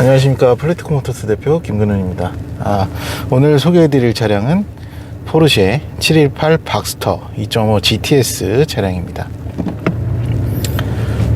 안녕하십니까. 플래티코 모터스 대표 김근훈입니다. 아, 오늘 소개해드릴 차량은 포르쉐 718 박스터 2.5 GTS 차량입니다.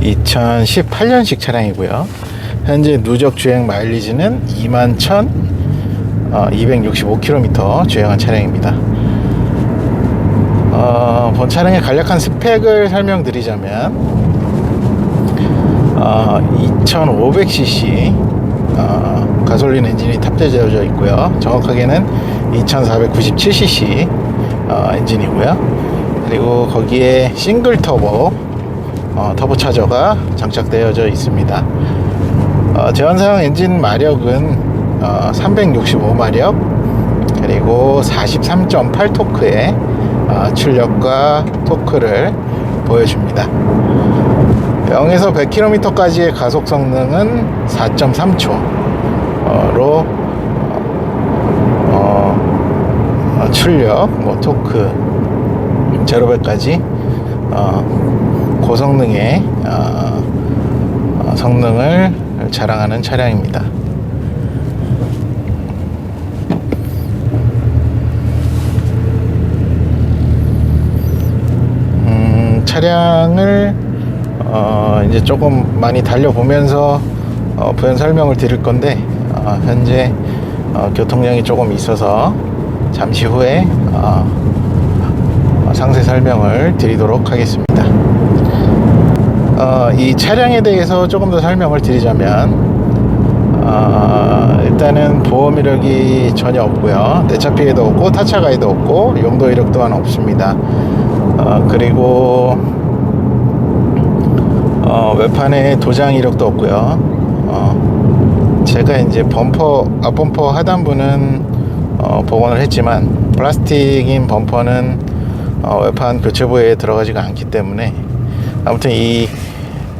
2018년식 차량이고요. 현재 누적 주행 마일리지는 21,265km 주행한 차량입니다. 어, 본 차량의 간략한 스펙을 설명드리자면 어, 2500cc 어, 가솔린 엔진이 탑재되어져 있고요. 정확하게는 2497cc 어, 엔진이고요. 그리고 거기에 싱글 터보 어, 터보 차저가 장착되어져 있습니다. 어, 제원사용 엔진 마력은 어, 365마력 그리고 43.8 토크의 어, 출력과 토크를 보여줍니다. 0에서 100km까지의 가속 성능은 4.3초로 어, 어, 출력, 뭐 토크, 제로백까지 어, 고성능의 어, 어, 성능을 자랑하는 차량입니다. 음, 차량을 어, 이제 조금 많이 달려보면서 어, 부연 설명을 드릴 건데 어, 현재 어, 교통량이 조금 있어서 잠시 후에 어, 어, 상세 설명을 드리도록 하겠습니다. 어, 이 차량에 대해서 조금 더 설명을 드리자면 어, 일단은 보험 이력이 전혀 없고요. 내차 피해도 없고 타차 가이도 없고 용도 이력 또한 없습니다. 어, 그리고 어, 외판에 도장 이력도 없고요. 어, 제가 이제 범퍼 앞범퍼 하단부는 어, 복원을 했지만 플라스틱인 범퍼는 어, 외판 교체부에 들어가지가 않기 때문에 아무튼 이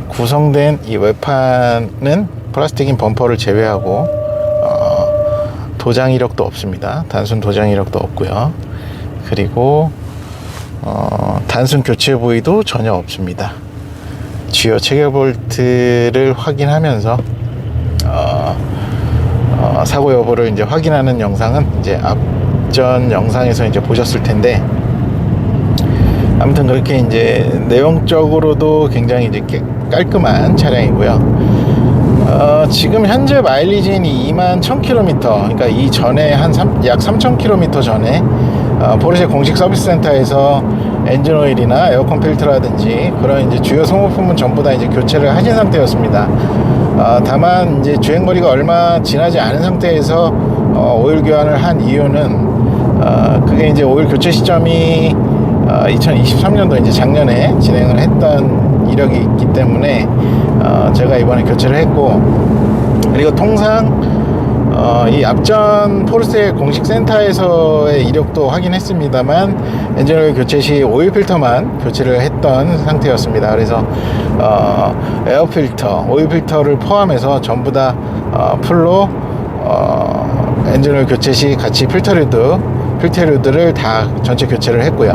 구성된 이 외판은 플라스틱인 범퍼를 제외하고 어, 도장 이력도 없습니다. 단순 도장 이력도 없고요. 그리고 어, 단순 교체 부위도 전혀 없습니다. 주요 체결 볼트를 확인하면서 어, 어, 사고 여부를 이제 확인하는 영상은 이제 앞전 영상에서 이제 보셨을 텐데 아무튼 그렇게 이제 내용적으로도 굉장히 이제 깨- 깔끔한 차량이고요. 어, 지금 현재 마일리지는 2만 1000km, 그러니까 이 전에 한 약 3000km 전에 어, 포르쉐 공식 서비스 센터에서 엔진 오일이나 에어컨 필터라든지 그런 이제 주요 소모품은 전부 다 이제 교체를 하신 상태였습니다. 어, 다만 이제 주행거리가 얼마 지나지 않은 상태에서 어, 오일 교환을 한 이유는 어, 그게 이제 오일 교체 시점이 어, 2023년도 이제 작년에 진행을 했던 이력이 있기 때문에 어, 제가 이번에 교체를 했고 그리고 통상 어, 이 앞전 포르쉐 공식 센터에서의 이력도 확인했습니다만 엔진오일 교체 시 오일 필터만 교체를 했던 상태였습니다. 그래서 어, 에어 필터, 오일 필터를 포함해서 전부 다 어, 풀로 어, 엔진오일 교체 시 같이 필터류드, 필터류드를 다 전체 교체를 했고요.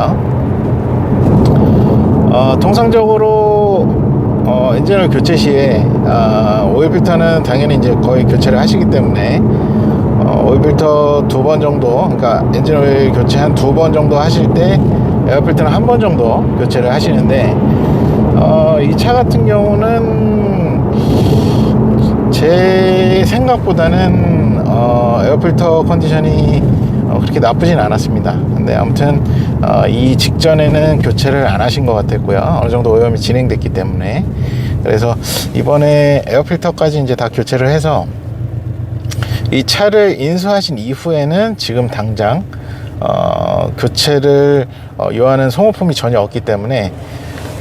어, 통상적으로 어, 엔진오일 교체 시에 어, 오일 필터는 당연히 이제 거의 교체를 하시기 때문에 어, 오일 필터 두 번 정도, 그러니까 엔진 오일 교체 한 두 번 정도 하실 때 에어 필터는 한 번 정도 교체를 하시는데 어, 이 차 같은 경우는 제 생각보다는 어, 에어 필터 컨디션이 어, 그렇게 나쁘진 않았습니다. 근데 아무튼 어, 이 직전에는 교체를 안 하신 것 같았고요. 어느 정도 오염이 진행됐기 때문에 그래서 이번에 에어필터까지 이제 다 교체를 해서 이 차를 인수하신 이후에는 지금 당장 어, 교체를 어, 요하는 소모품이 전혀 없기 때문에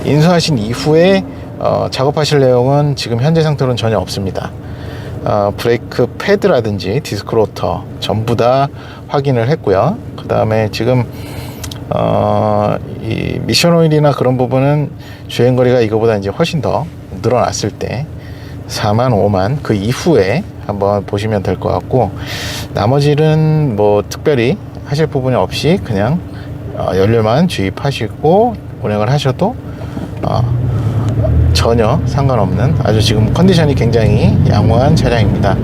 인수하신 이후에 어, 작업하실 내용은 지금 현재 상태로는 전혀 없습니다. 어, 브레이크 패드라든지 디스크 로터 전부 다 확인을 했고요. 그 다음에 지금 어, 이 미션 오일이나 그런 부분은 주행 거리가 이거보다 이제 훨씬 더 늘어났을 때 4만 5만 그 이후에 한번 보시면 될 것 같고 나머지는 뭐 특별히 하실 부분이 없이 그냥 어, 연료만 주입하시고 운행을 하셔도 어, 전혀 상관없는 아주 지금 컨디션이 굉장히 양호한 차량입니다.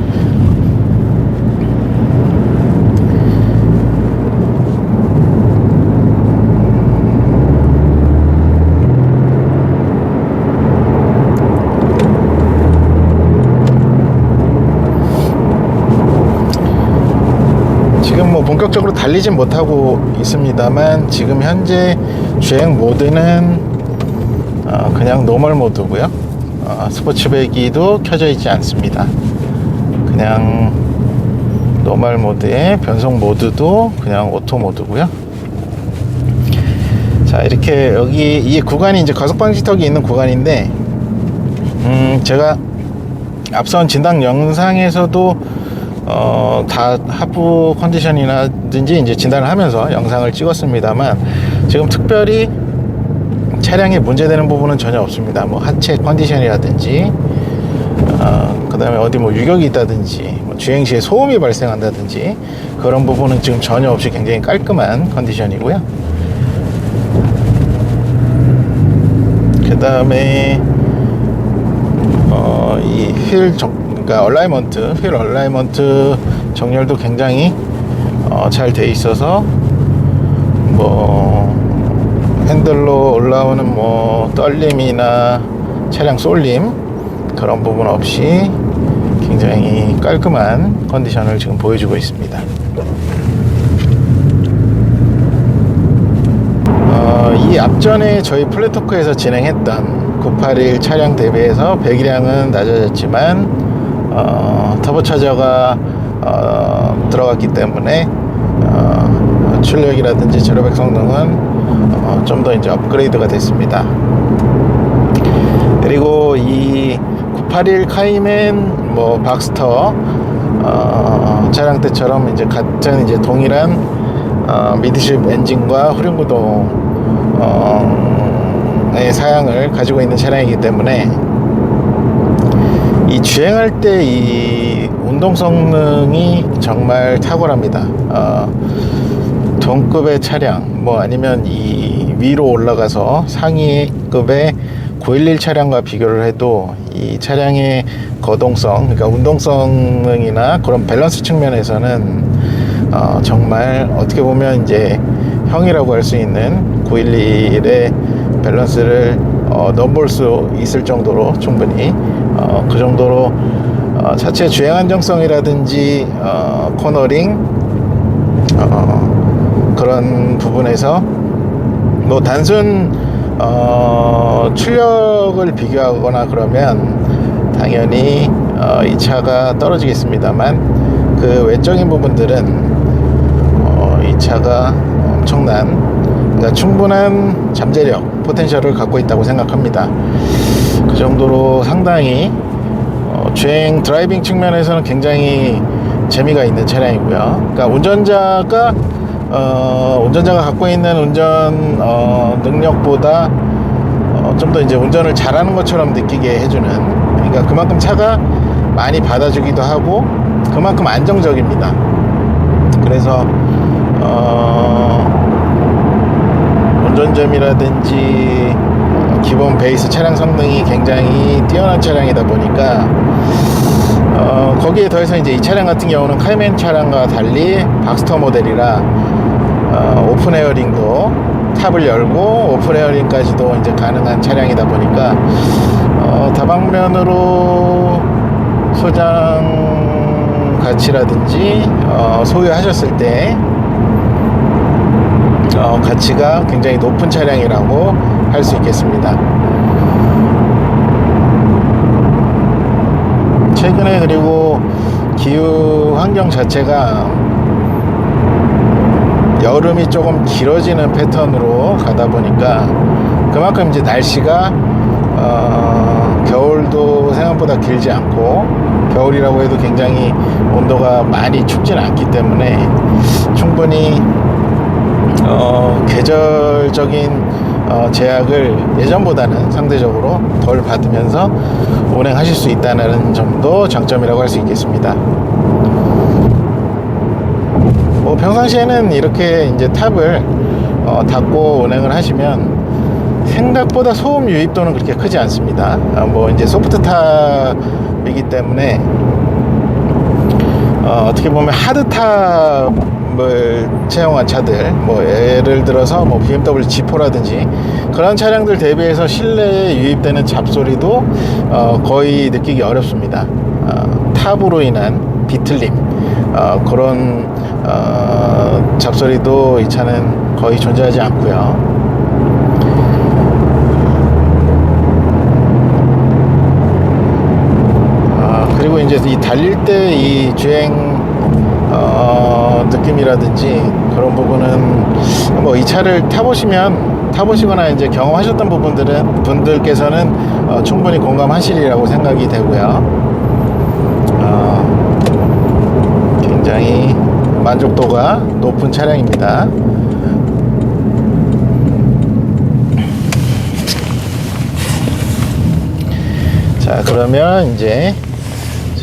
지금 뭐 본격적으로 달리진 못하고 있습니다만 지금 현재 주행 모드는 어, 그냥 노멀 모드고요. 어, 스포츠 배기도 켜져 있지 않습니다. 그냥 노멀 모드에 변속 모드도 그냥 오토 모드고요. 자 이렇게 여기 이 구간이 이제 과속 방지턱이 있는 구간인데 음 제가 앞선 진단 영상에서도 어, 다 하부 컨디션이라든지 이제 진단을 하면서 영상을 찍었습니다만 지금 특별히 차량에 문제되는 부분은 전혀 없습니다. 뭐 하체 컨디션이라든지 어, 그 다음에 어디 뭐 유격이 있다든지 뭐 주행 시에 소음이 발생한다든지 그런 부분은 지금 전혀 없이 굉장히 깔끔한 컨디션이고요. 그 다음에 어, 이휠 그러니까 얼라이먼트, 휠 얼라이먼트 정렬도 굉장히 어, 잘돼 있어서 뭐 핸들로 올라오는 뭐 떨림이나 차량 쏠림 그런 부분 없이 굉장히 깔끔한 컨디션을 지금 보여주고 있습니다. 어, 이 앞전에 저희 플랫토크에서 진행했던 981 차량 대비해서 배기량은 낮아졌지만 어, 터보차저가 어, 들어갔기 때문에 어, 출력이라든지 제로백 성능은 어, 좀더 이제 업그레이드가 됐습니다. 그리고 이 981 카이맨 뭐 박스터 어, 차량 때처럼 이제 같은 이제 동일한 어, 미드십 엔진과 후륜구동 어, 의 사양을 가지고 있는 차량이기 때문에 이 주행할 때 이 운동 성능이 정말 탁월합니다. 어, 동급의 차량, 뭐 아니면 이 위로 올라가서 상위급의 911 차량과 비교를 해도 이 차량의 거동성, 그러니까 운동성능이나 그런 밸런스 측면에서는 어, 정말 어떻게 보면 이제 형이라고 할 수 있는 911의 밸런스를 어, 넘볼 수 있을 정도로 충분히 어, 그 정도로 어, 자체 주행 안정성이라든지 어, 코너링 어, 그런 부분에서 뭐 단순 어, 출력을 비교하거나 그러면 당연히 어, 이 차가 떨어지겠습니다만 그 외적인 부분들은 어, 이 차가 엄청난 그러니까 충분한 잠재력 포텐셜을 갖고 있다고 생각합니다. 그 정도로 상당히 어, 주행 드라이빙 측면에서는 굉장히 재미가 있는 차량이고요. 그러니까 운전자가 어, 운전자가 갖고 있는 운전 어, 능력보다 어, 좀 더 이제 운전을 잘하는 것처럼 느끼게 해주는 그러니까 그만큼 차가 많이 받아주기도 하고 그만큼 안정적입니다. 그래서 어, 운전점이라든지 어, 기본 베이스 차량 성능이 굉장히 뛰어난 차량이다 보니까 어, 거기에 더해서 이제 이 차량 같은 경우는 카이맨 차량과 달리 박스터 모델이라 어, 오픈 에어링도 탑을 열고 오픈 에어링까지도 이제 가능한 차량이다 보니까 어, 다방면으로 소장 가치라든지 어, 소유하셨을 때 어, 가치가 굉장히 높은 차량이라고 할 수 있겠습니다. 최근에 그리고 기후 환경 자체가 여름이 조금 길어지는 패턴으로 가다 보니까 그만큼 이제 날씨가 어, 겨울도 생각보다 길지 않고 겨울이라고 해도 굉장히 온도가 많이 춥진 않기 때문에 충분히 어, 계절적인 어, 제약을 예전보다는 상대적으로 덜 받으면서 운행하실 수 있다는 점도 장점이라고 할 수 있겠습니다. 뭐 평상시에는 이렇게 이제 탑을 어, 닫고 운행을 하시면 생각보다 소음 유입도는 그렇게 크지 않습니다. 아, 뭐 이제 소프트 탑이기 때문에 어, 떻게 보면 하드 탑 을 채용한 차들, 뭐 예를 들어서 뭐 BMW G4라든지 그런 차량들 대비해서 실내에 유입되는 잡소리도 어, 거의 느끼기 어렵습니다. 어, 탑으로 인한 비틀림 어, 그런 어, 잡소리도 이 차는 거의 존재하지 않고요. 아, 그리고 이제 이 달릴 때 이 주행 어, 느낌이라든지 그런 부분은 뭐 이 차를 타보시면 타보시거나 이제 경험하셨던 부분들은 분들께서는 어, 충분히 공감하시리라고 생각이 되고요. 어, 굉장히 만족도가 높은 차량입니다. 자 그러면 이제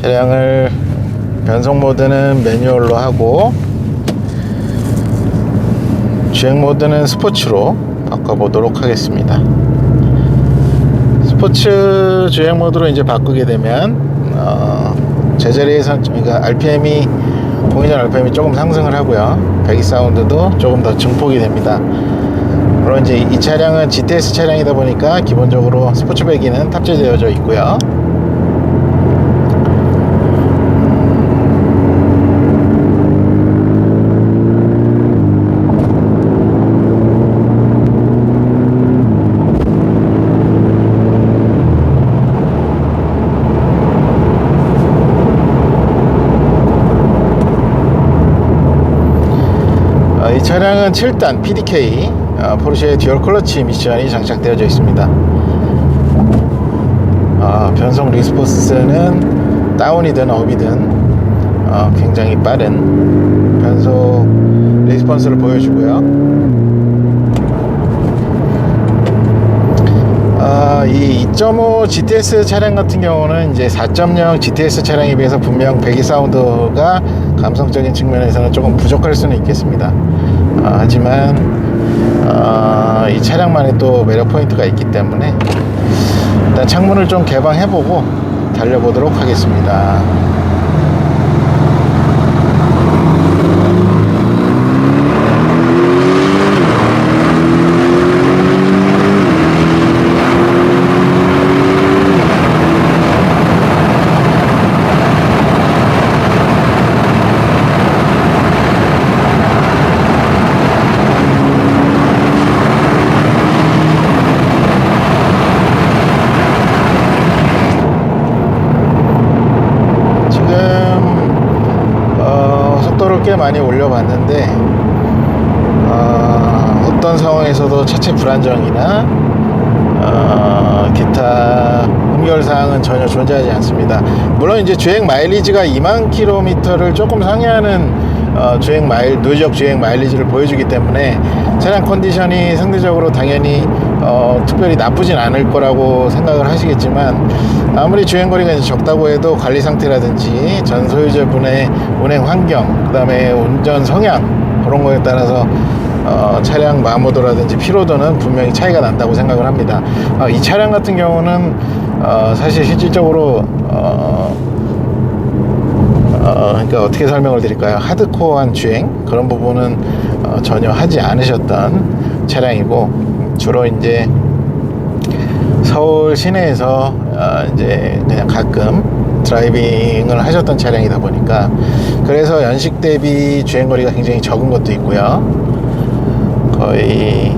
차량을 변속 모드는 매뉴얼로 하고 주행 모드는 스포츠로 바꿔보도록 하겠습니다. 스포츠 주행 모드로 이제 바꾸게 되면 어, 제자리에서 그러니까 RPM이 공인전 RPM이 조금 상승을 하고요. 배기 사운드도 조금 더 증폭이 됩니다. 물론 이제 이 차량은 GTS 차량이다 보니까 기본적으로 스포츠 배기는 탑재되어져 있고요. 차량은 7단 PDK 어, 포르쉐 듀얼 클러치 미션이 장착되어져 있습니다. 어, 변속 리스폰스는 다운이든 업이든 어, 굉장히 빠른 변속 리스폰스를 보여주고요. 아, 이2.5 GTS 차량 같은 경우는 이제 4.0 GTS 차량에 비해서 분명 배기 사운드가 감성적인 측면에서는 조금 부족할 수는 있겠습니다. 아, 하지만 아, 이 차량만의 또 매력 포인트가 있기 때문에 일단 창문을 좀 개방해보고 달려보도록 하겠습니다. 지금 어, 속도를 꽤 많이 올려봤는데 어, 어떤 상황에서도 차체 불안정이나 어, 기타 흠결 사항은 전혀 존재하지 않습니다. 물론 이제 주행 마일리지가 2만 킬로미터를 조금 상회하는 어, 주행 마일 누적 주행 마일리지를 보여주기 때문에 차량 컨디션이 상대적으로 당연히 어, 특별히 나쁘진 않을 거라고 생각을 하시겠지만 아무리 주행 거리가 이제 적다고 해도 관리 상태라든지 전 소유자분의 운행 환경 그 다음에 운전 성향 그런 거에 따라서 어, 차량 마모도라든지 피로도는 분명히 차이가 난다고 생각을 합니다. 어, 이 차량 같은 경우는 어, 사실 실질적으로 어, 어, 그러니까 어떻게 설명을 드릴까요? 하드코어한 주행 그런 부분은 어, 전혀 하지 않으셨던 차량이고 주로 이제 서울 시내에서 어, 이제 그냥 가끔 드라이빙을 하셨던 차량이다 보니까 그래서 연식 대비 주행 거리가 굉장히 적은 것도 있고요. 거의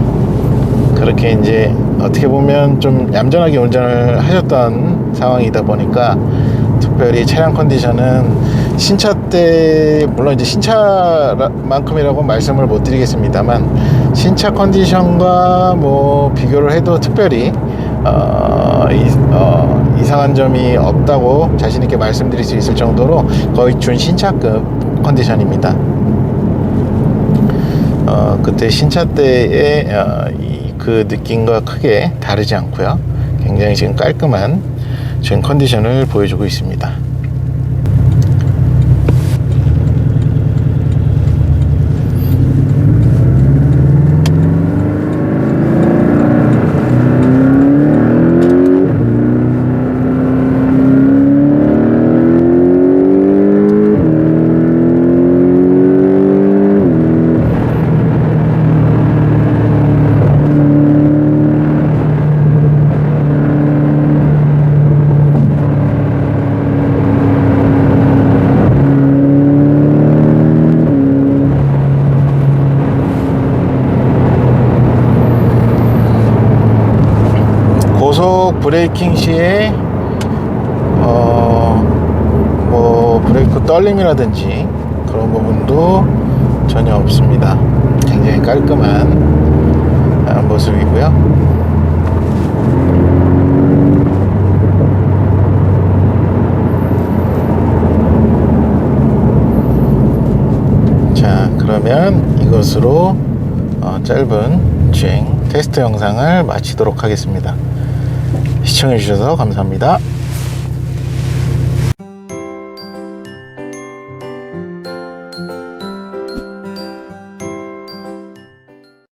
그렇게 이제 어떻게 보면 좀 얌전하게 운전을 하셨던 상황이다 보니까 특별히 차량 컨디션은 신차 때 물론 이제 신차만큼이라고 말씀을 못 드리겠습니다만 신차 컨디션과 뭐 비교를 해도 특별히 어, 이, 어, 이상한 점이 없다고 자신 있게 말씀드릴 수 있을 정도로 거의 준신차급 컨디션입니다. 어, 그때 신차 때의 어, 이, 그 느낌과 크게 다르지 않고요. 굉장히 지금 깔끔한 주행 컨디션을 보여주고 있습니다. 브레이킹 시에 어, 뭐 브레이크 떨림이라든지 그런 부분도 전혀 없습니다. 굉장히 깔끔한 아, 모습이고요. 자, 그러면 이것으로 어, 짧은 주행 테스트 영상을 마치도록 하겠습니다. 시청해주셔서 감사합니다.